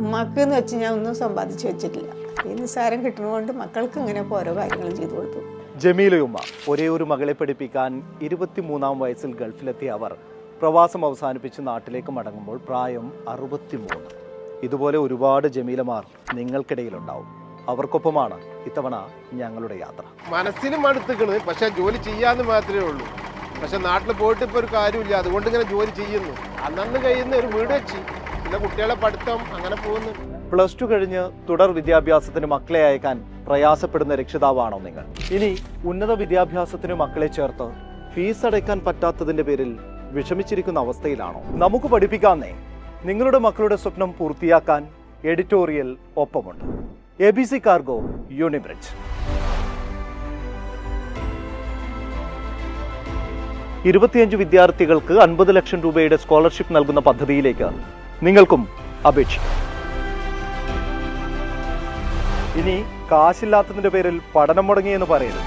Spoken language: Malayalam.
ഉമ്മാക്ക് എന്ന് വെച്ച് ഞാൻ ഒന്നും സമ്പാദിച്ചു വെച്ചിട്ടില്ല. ഈ നിസ്സാരം കിട്ടുന്നതുകൊണ്ട് മക്കൾക്ക് ഇങ്ങനെ ഓരോ കാര്യങ്ങളും ചെയ്തു കൊടുത്തു. ജമീലയുമ്മ ഒരേ ഒരു മകളെ പഠിപ്പിക്കാൻ ഇരുപത്തിമൂന്നാം വയസ്സിൽ ഗൾഫിലെത്തിയ അവർ പ്രവാസം അവസാനിപ്പിച്ച് നാട്ടിലേക്ക് മടങ്ങുമ്പോൾ പ്രായം അറുപത്തിമൂന്ന്. ഇതുപോലെ ഒരുപാട് ജമീലമാർ നിങ്ങൾക്കിടയിലുണ്ടാവും. അവർക്കൊപ്പമാണ് ഇത്തവണ ഞങ്ങളുടെ യാത്ര. മനസ്സിനും അടുത്തുക്കണ് പക്ഷെ ജോലി ചെയ്യാന്ന് മാത്രമേ ഉള്ളൂ. പക്ഷെ നാട്ടിൽ പോയിട്ട് ഇപ്പൊ ഒരു കാര്യമില്ല അതുകൊണ്ട് ഇങ്ങനെ ജോലി ചെയ്യുന്നു. അന്നു കഴിയുന്ന ഒരു വീട് വെച്ച് പിന്നെ കുട്ടികളെ പഠിത്തം അങ്ങനെ പോകുന്നു. പ്ലസ് ടു കഴിഞ്ഞ് തുടർ വിദ്യാഭ്യാസത്തിന് മക്കളെ അയക്കാൻ പ്രയാസപ്പെടുന്ന രക്ഷിതാവാണോ നിങ്ങൾ? ഇനി ഉന്നത വിദ്യാഭ്യാസത്തിന് മക്കളെ ചേർത്ത് ഫീസ് അടയ്ക്കാൻ പറ്റാത്തതിന്റെ പേരിൽ വിഷമിച്ചിരിക്കുന്ന അവസ്ഥയിലാണോ? നമുക്ക് പഠിപ്പിക്കാന്നേ. നിങ്ങളുടെ മക്കളുടെ സ്വപ്നം പൂർത്തിയാക്കാൻ എഡിറ്റോറിയൽ ഒപ്പമുണ്ട്. A B C cargo Unibridge. ഇരുപത്തിയഞ്ച് വിദ്യാർത്ഥികൾക്ക് അൻപത് ലക്ഷം രൂപയുടെ സ്കോളർഷിപ്പ് നൽകുന്ന പദ്ധതിയിലേക്ക് നിങ്ങൾക്കും അപേക്ഷിക്കാം ഇനി കാശില്ലാത്തതിന്റെ പേരിൽ പഠനം മുടങ്ങി എന്ന് പറയരുത്.